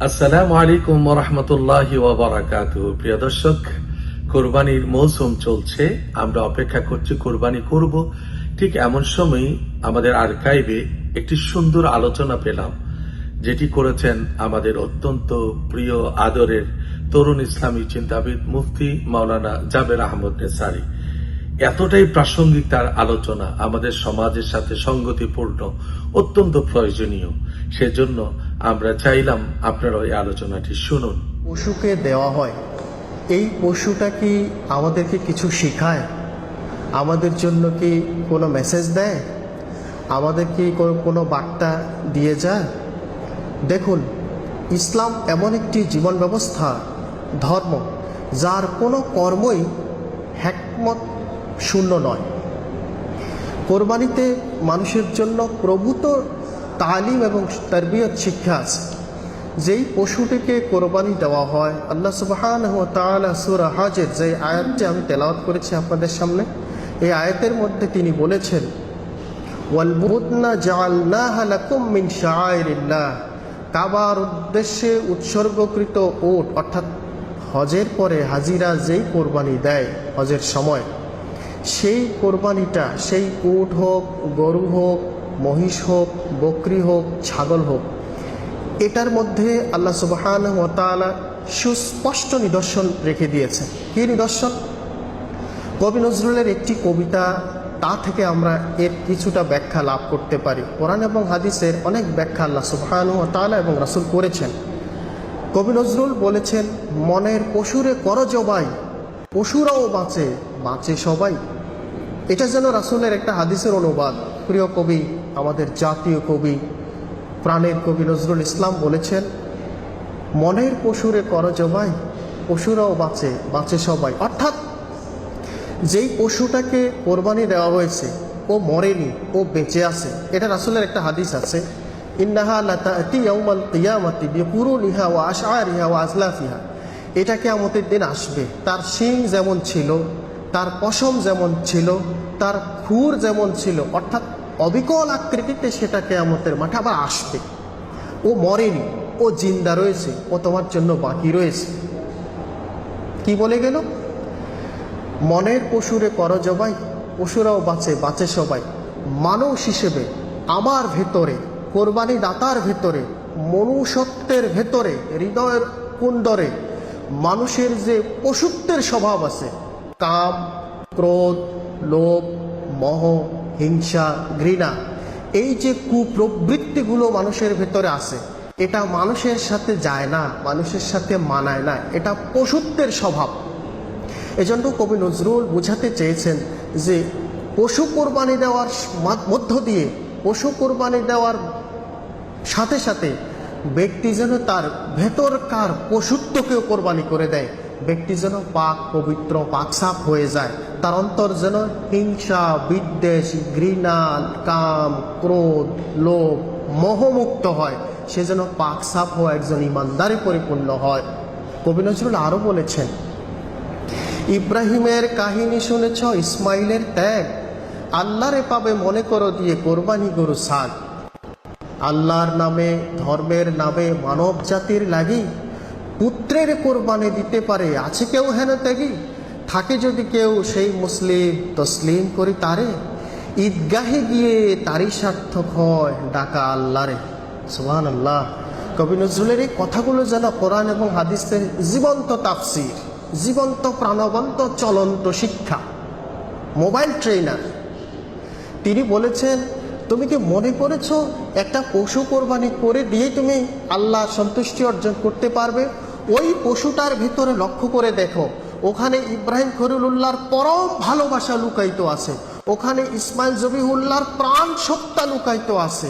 আসসালামু আলাইকুম রহমতুল্লাহ ওবরাকাত প্রিয় দর্শক, কোরবানির মৌসুম চলছে, আমরা অপেক্ষা করছি কোরবানি করব। ঠিক এমন সময় আমাদের আর্কাইভে একটি সুন্দর আলোচনা পেলাম, যেটি করেছেন আমাদের অত্যন্ত প্রিয়, আদরের তরুণ ইসলামী চিন্তাবিদ মুফতি মাওলানা জাবের আহমদ নেসারি এতটাই প্রাসঙ্গিক তার আলোচনা আমাদের সমাজের সাথে সঙ্গতিপূর্ণ, অত্যন্ত প্রয়োজনীয়। সেজন্য আমরা চাইলাম আপনারা ওই আলোচনাটি শুনুন। পশুকে দেওয়া হয়। এই পশুটা কি আমাদেরকে কিছু শেখায়? আমাদের জন্য কি কোনো মেসেজ দেয়? আমাদের কি কোনো- বার্তা দিয়ে যায়? দেখুন, ইসলাম এমন একটি জীবন ব্যবস্থা, ধর্ম, যার কোনো কর্মই হ্যাকমত শূন্য নয়। কোরবানিতে মানুষের জন্য প্রভূত তালিম এবং তরবিয়ত শিক্ষা আছে। যেই পশুটিকে কোরবানি দেওয়া হয়, আল্লাহ সুবাহান সূরা হাজের যে আয়াতটি আমি তেলাওয়াত করেছি আপনাদের সামনে, এই আয়াতের মধ্যে তিনি বলেছেন কাবার উদ্দেশ্যে উৎসর্গকৃত ওট, অর্থাৎ হজের পরে হাজিরা যেই কোরবানি দেয় হজের সময় সেই কোরবানিটা, সেই উট হোক, গরু হোক, মহিষ হোক, বকরি হোক, ছাগল হোক, এটার মধ্যে আল্লাহ সুবাহান ওতালা সুস্পষ্ট নিদর্শন রেখে দিয়েছে কী নিদর্শন? কবি নজরুলের একটি কবিতা, তা থেকে আমরা এর কিছুটা ব্যাখ্যা লাভ করতে পারি। কোরআন এবং হাদিসের অনেক ব্যাখ্যা আল্লাহ সুবহান ও তাআলা এবং রাসুল করেছেন। কবি নজরুল বলেছেন, মনের পশুরে কর জবাই, পশুরাও বাঁচে বাঁচে সবাই। এটা যেন রাসূলের একটা হাদিসের অনুবাদ। প্রিয় কবি, আমাদের জাতীয় কবি, প্রাণের কবি নজরুল ইসলাম বলেছেন, মনের পশুরে কর জবাই, পশুরাও বাঁচে বাঁচে সবাই। অর্থাৎ, যেই পশুটাকে কোরবানি দেওয়া হয়েছে, ও মরেনি, ও বেঁচে আছে, এটা রাসূলের একটা হাদিস আছে, ইন্নাহা লাতাতি ইয়াউমাল কিয়ামাতি এটা কিয়ামতের দিন আসবে। তার শিং যেমন ছিল তার পশম যেমন ছিল, তার খুর যেমন ছিল, অর্থাৎ অবিকল আকৃতিতে সেটা কেয়ামতের মাঠে আবার আসবে। ও মরেনি, ও জিন্দা রয়েছে, ও তোমার জন্য বাকি রয়েছে। কি বলে গেল? মনের পশুরে কর জবাই পশুরাও বাঁচে বাঁচে সবাই। মানুষ হিসেবে আমার ভেতরে, কোরবানি দাতার ভেতরে, মনুষ্যত্বের ভেতরে, হৃদয়ের কুণ্ডরে, মানুষের যে পশুত্বের স্বভাব আছে কাম, ক্রোধ, লোভ, মহ, হিংসা, ঘৃণা, এই যে কুপ্রবৃত্তিগুলো মানুষের ভেতরে আছে, এটা মানুষের সাথে যায় না, মানুষের সাথে মানায় না, এটা পশুত্বের স্বভাব। এজন্য কবি নজরুল বোঝাতে চেয়েছেন যে পশু কোরবানি দেওয়ার মধ্য দিয়ে পশু কোরবানি দেওয়ার সাথে সাথে ব্যক্তি যেন তার ভেতরকার পশুত্বকেও কোরবানি করে দেয়। ব্যক্তি যেন পাক, পবিত্র পাকসাপ হয়ে যায়। তার অন্তর যেন হিংসা, বিদ্বেষ, ঘৃণা, কাম, ক্রোধ, লোভ, মোহমুক্ত হয়। সে যেন পাকসাপ হওয়া একজন ইমানদারে পরিপূর্ণ হয়। কবি নজরুল আরও বলেছেন, ইব্রাহিমের কাহিনী শুনেছ, ইসমাইলের ত্যাগ? আল্লাহরে পাবে মনে করো দিয়ে কোরবানি গরু সাগ আল্লাহর নামে, ধর্মের নামে মানব জাতির লাগি পুত্রের কোরবানি দিতে পারে, আছে কেউ হেন ত্যাগী? থাকে যদি কেউ সেই মুসলিম তসলিম করি তারে, ঈদগাহে গিয়ে তারই সার্থক হয় ডাকা আল্লাহরে। সুবহান আল্লাহ কবি নজরুলের এই কথাগুলো যেন কোরআন এবং হাদিসের জীবন্ত তাফসির, জীবন্ত প্রাণবন্ত চলন্ত শিক্ষা, মোবাইল ট্রেনার তিনি বলেছেন, তুমি কি মনে করেছ, একটা পশু কোরবানি করে দিয়ে তুমি আল্লাহ সন্তুষ্টি অর্জন করতে পারবে? ওই পশুটার ভিতরে লক্ষ্য করে দেখো, ওখানে ইব্রাহিম খরিলুল্লাহর পরম ভালোবাসা লুকায়িত আছে। ওখানে ইসমাইল জবিহুল্লাহর প্রাণ সত্তা লুকায়িত আছে।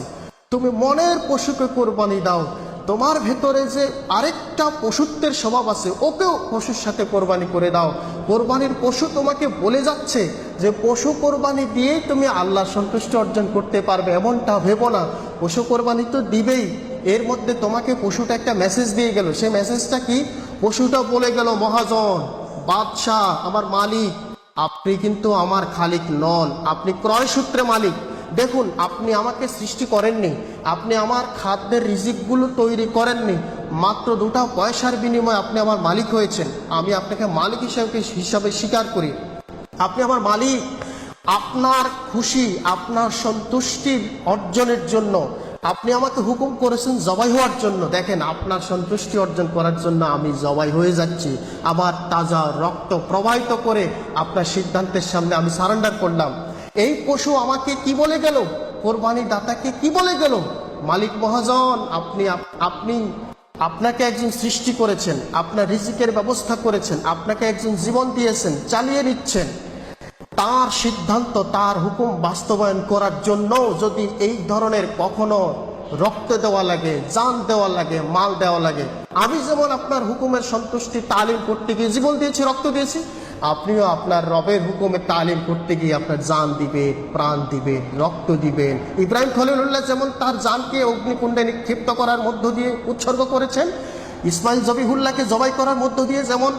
তুমি মনের পশুকে কোরবানি দাও, তোমার ভেতরে যে আরেকটা পশুত্বের স্বভাব আছে, ওকেও পশুর সাথে কোরবানি করে দাও। কোরবানির পশু তোমাকে বলে যাচ্ছে যে, পশু কোরবানি দিয়েই তুমি আল্লাহ সন্তুষ্টি অর্জন করতে পারবে। এমনটা ভেবো না। পশু কোরবানি তো দিবেই। এর মধ্যে তোমাকে পশুটা একটা মেসেজ দিয়ে গেল। সেই মেসেজটা কি? পশুটা বলে গেল, মহাজন, বাদশাহ, আমার মালিক, আপনি কিন্তু আমার খালিক নন। আপনি ক্রয় সূত্রে মালিক। দেখুন, আপনি আমাকে সৃষ্টি করেননি। আপনি আমার খাদ্যের রিজিকগুলো তৈরি করেননি। মাত্র দুটা পয়সার বিনিময়ে আপনি আমার মালিক হয়েছেন। আমি আপনাকে মালিক হিসাবে হিসাবে স্বীকার করি। আপনি আমার মালিক। আপনার খুশি, আপনার সন্তুষ্টির অর্জনের জন্য আপনি আমাকে হুকুম করেছেন জবাই হওয়ার জন্য। দেখেন, আপনার সন্তুষ্টি অর্জন করার জন্য আমি জবাই হয়ে যাচ্ছি। আবার তাজা রক্ত প্রবাহিত করে আপনার সিদ্ধান্তের সামনে আমি সারেন্ডার করলাম। এই পশু আমাকে কি বলে গেল? কোরবানি দাতাকে কি বলে গেল? মালিক মহাজন, আপনি আপনি, আপনাকে একজন সৃষ্টি করেছেন। আপনার রিজিকের ব্যবস্থা করেছেন। আপনাকে একজন জীবন দিয়েছেন, চালিয়ে নিচ্ছেন। তার সিদ্ধান্ত, তার হুকুম বাস্তবায়ন করার জন্য যদি এই ধরনের কখনো রক্ত দেওয়া লাগে, জান দেওয়া লাগে, মাল দেওয়া লাগে, আমি যেমন আপনার হুকুমের সন্তুষ্টি তালিম করতে গিয়ে জীবন দিয়েছি, রক্ত দিয়েছি, আপনিও আপনার রবের হুকুমে তালিম করতে গিয়ে আপনার জান দিবেন প্রাণ দিবেন রক্ত দিবেন ইব্রাহিম খলিলুল্লাহ যেমন তার জানকে অগ্নিকুণ্ডে নিক্ষিপ্ত করার মধ্য দিয়ে উৎসর্গ করেছেন, ইসমাইল জবিহুল্লাহকে জবাই করার মধ্য দিয়ে যেমন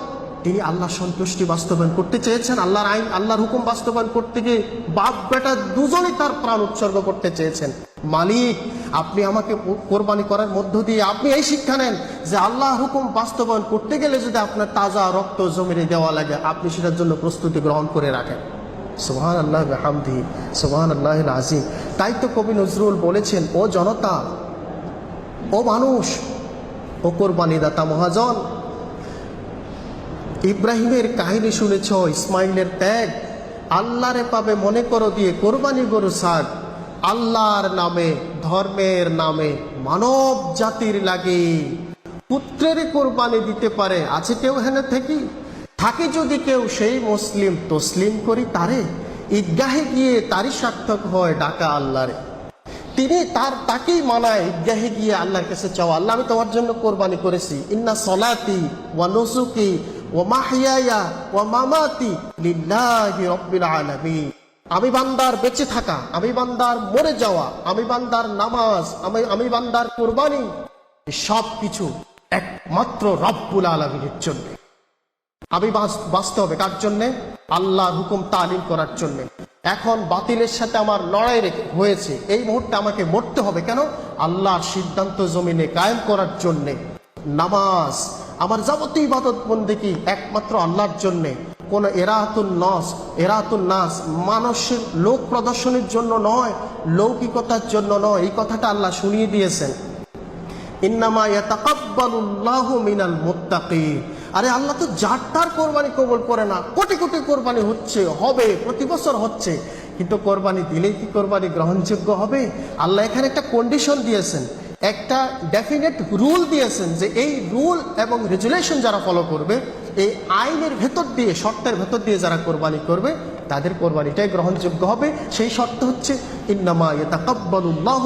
তিনি আল্লাহ সন্তুষ্টি বাস্তবায়ন করতে চেয়েছেন, আল্লাহর আইন, আল্লাহর হুকুম বাস্তবায়ন করতে গিয়ে বাপ বেটা দুজনই তার প্রাণ উৎসর্গ করতে চেয়েছেন। মালিক, আপনি আমাকে কোরবানি করার মধ্য দিয়ে আপনি এই শিক্ষা নেন যে আল্লাহ হুকুম বাস্তবায়ন করতে গেলে যদি আপনার তাজা রক্ত জমিনে দেওয়া লাগে, আপনি সেটার জন্য প্রস্তুতি গ্রহণ করে রাখেন। সোহান আল্লাহ হামদি সোহান আল্লাহ আজিম তাই তো কবি নজরুল বলেছেন, ও জনতা, ও মানুষ, ও কোরবানি দাতা মহাজন ইব্রাহিমের কাহিনী শুনেছ, ইসমাইলের ত্যাগ। আল্লাহরে পাবে মনে করো দিয়ে কোরবানি গরু সাগ আল্লাহর নামে, ধর্মের নামে, মানব জাতির লাগে। পুত্রের কোরবানি দিতে পারে, আছে কেউ হেনে থেকে? থাকে যদি কেউ সেই মুসলিম তসলিম করি তারে, ঈদগাহে গিয়ে তারই সার্থক হয় ডাকা আল্লাহরে। তিনি তার তাকেই মানায়, ঈদগাহে গিয়ে আল্লাহর কাছে চাওয়া, আল্লাহ, আমি তোমার জন্য কোরবানি করেছি। ইন্না সলাতি ওয়া ওয়া মামাতি আমি বান্দার বেঁচে থাকা, আমি বান্দার মরে যাওয়া, আমি বান্দার নামাজ, আমি আমি বান্দার কোরবানি সব কিছু একমাত্র রব্বুল আলমীর জন্য। আমি বাঁচ- বাঁচতে হবে কার জন্যে? আল্লাহর হুকুম তালিম করার জন্য। এখন বাতিলের সাথে আমার লড়াই হয়েছে, এই মুহূর্তে আমাকে মরতে হবে কেন? আল্লাহর সিদ্ধান্ত জমিনে কায়েম করার জন্যে। নামাজ আমার যাবতীয় ইবাদত বন্দিকি একমাত্র আল্লাহর জন্যে? কোন এরাতুল নস এরাতুল নাস মানুষের লোক প্রদর্শনের জন্য নয়, লৌকিকতার জন্য নয়। এই কথাটা আল্লাহ শুনিয়ে দিয়েছেন। ইন্নামা ইয়াতাকাব্বালুল্লাহু মিনাল মুত্তাকিন। আরে আল্লাহ তো যার কোরবানি কবুল করে না। কোটি কোটি কোরবানি হচ্ছে, হবে, প্রতি বছর হচ্ছে। কিন্তু কোরবানি দিলেই কি কোরবানি গ্রহণযোগ্য হবে? আল্লাহ এখানে একটা কন্ডিশন দিয়েছেন। একটা ডেফিনেট রুল দিয়েছেন যে এই রুল এবং রেজুলেশন যারা ফলো করবে, এই আইনের ভেতর দিয়ে, শর্তের ভেতর দিয়ে যারা কোরবানি করবে, তাদের কোরবানিটাই গ্রহণযোগ্য হবে। সেই শর্ত হচ্ছে, ইন্নামা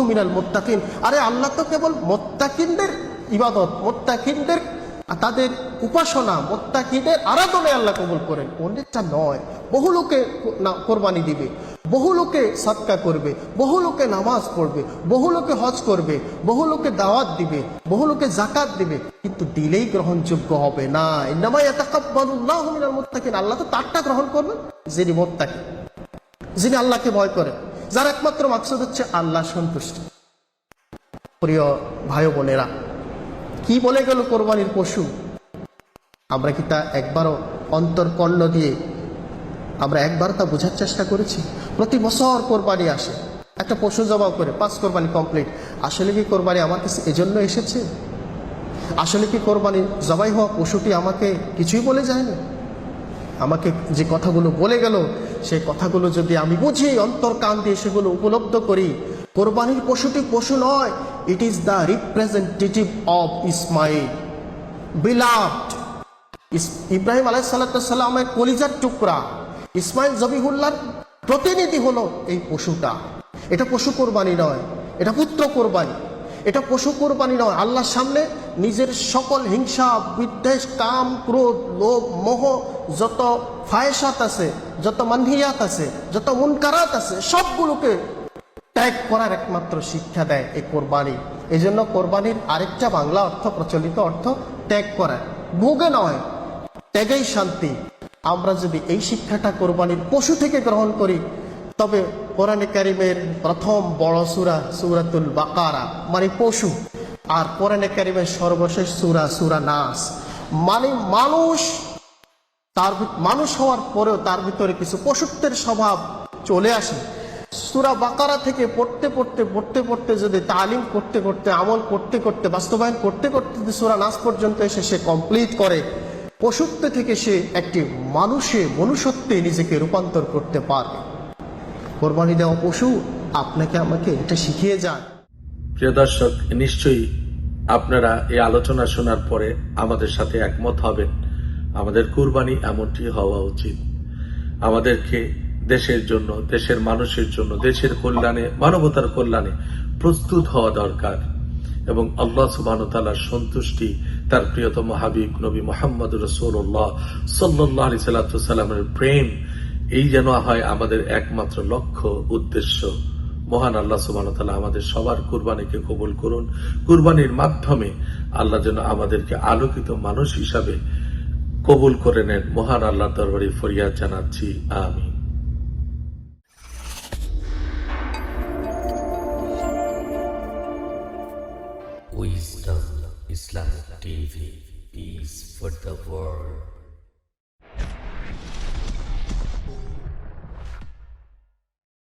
মিনাল মুত্তাকিন। আরে আল্লাহ তো কেবল মোত্তাকিনদের ইবাদত, মোত্তাকিনদের তাদের উপাসনা মোত্তাকিদের আরাধনায় আল্লাহ কবুল করেন। অনেকটা নয়। বহু লোকে কোরবানি দিবে। বহু লোকে সৎকা করবে, বহু লোকে নামাজ পড়বে, বহু লোকে হজ করবে, বহু লোকে দাওয়াত দিবে, বহু লোকে জাকাত দিবে, কিন্তু দিলেই গ্রহণযোগ্য হবে না। আল্লাহ তো তারটা গ্রহণ করবেন, যিনি মোত্তাকিন যিনি আল্লাহকে ভয় করেন যার একমাত্র মাকসুদ হচ্ছে আল্লাহ সন্তুষ্টি। প্রিয় ভাই বোনেরা, কি বলে গেল কোরবানির পশু? আমরা কি তা একবারও অন্তর্কর্ণ দিয়ে আমরা একবার তা বোঝার চেষ্টা করেছি। প্রতি বছর কোরবানি আসে। একটা পশু জবাব করে, পাঁচ কোরবানি কমপ্লিট। আসলে কি কোরবানি আমার কাছে এজন্য এসেছে? আসলে কি কোরবানি জবাই হওয়া পশুটি আমাকে কিছুই বলে যায়নি? আমাকে যে কথাগুলো বলে গেল সেই কথাগুলো যদি আমি বুঝি, অন্তর কান দিয়ে সেগুলো উপলব্ধ করি, কোরবানির পশুটি পশু নয় it is the representative of Ismail beloved Ibrahim আলাইসাল্লামের কলিজার টুকরা। ইসমাইল জবিহুল্লার প্রতিনিধি হলো এই পশুটা। এটা পশু কোরবানি নয়, এটা পুত্র কোরবানি। এটা পশু কোরবানি নয়, আল্লাহর সামনে নিজের সকল হিংসা, বিদ্বেষ, কাম, ক্রোধ, লোভ, মোহ, যত ফায়সাত আছে, যত মানহিয়াত আছে, যত মুনকারাত আছে, সবগুলোকে ত্যাগ করার একমাত্র শিক্ষা দেয় এই কোরবানি। এই জন্য কোরবানির আরেকটা বাংলা অর্থ, প্রচলিত অর্থ ত্যাগ করা। ভোগে নয়, ত্যাগেই শান্তি। আমরা যদি এই শিক্ষাটা কোরবানির পশু থেকে গ্রহণ করি, তবে কোরআনে কারিমের প্রথম বড় সুরা, সুরাতুল বাকারা মানে পশু, আর কোরআনে কারিমের সর্বশেষ সুরা সুরা নাস। মানে মানুষ, তার মানুষ হওয়ার পরেও তার ভিতরে কিছু পশুত্বের স্বভাব চলে আসে। সুরা বাকারা থেকে পড়তে পড়তে পড়তে পড়তে যদি তালিম করতে করতে, আমল করতে করতে, বাস্তবায়ন করতে করতে যদি সুরা নাস পর্যন্ত এসে সে কমপ্লিট করে পশুত্ব থেকে সে একটি মানুষে মনুষ্যত্বে নিজেকে রূপান্তর করতে পারবে। কোরবানি দেওয়া পশু আপনাকে আমাকে এটা শিখিয়ে যায়। প্রিয় দর্শক, নিশ্চয়ই আপনারা এই আলোচনা শোনার পরে আমাদের সাথে একমত হবেন। আমাদের কুরবানি এমনটি হওয়া উচিত। আমাদেরকে দেশের জন্য, দেশের মানুষের জন্য, দেশের কল্যাণে, মানবতার কল্যাণে প্রস্তুত হওয়া দরকার এবং আল্লাহ সুবাহ সন্তুষ্টি তার প্রিয়তম হাবিব নবী মোহাম্মদ রসৌল্লাহ সাল্লাহ আলি সাল্লামের প্রেম, এই যেন হয় আমাদের একমাত্র লক্ষ্য, উদ্দেশ্য। মহান আল্লাহ সুবাহ তালা আমাদের সবার কুরবানিকে কবুল করুন। কুরবানির মাধ্যমে আল্লাহ যেন আমাদেরকে আলোকিত মানুষ হিসাবে কবুল করে নেন। মহান আল্লাহ দরবারে ফরিয়াদ জানাচ্ছি। আমি Wisdom. Islamic TV is for the world.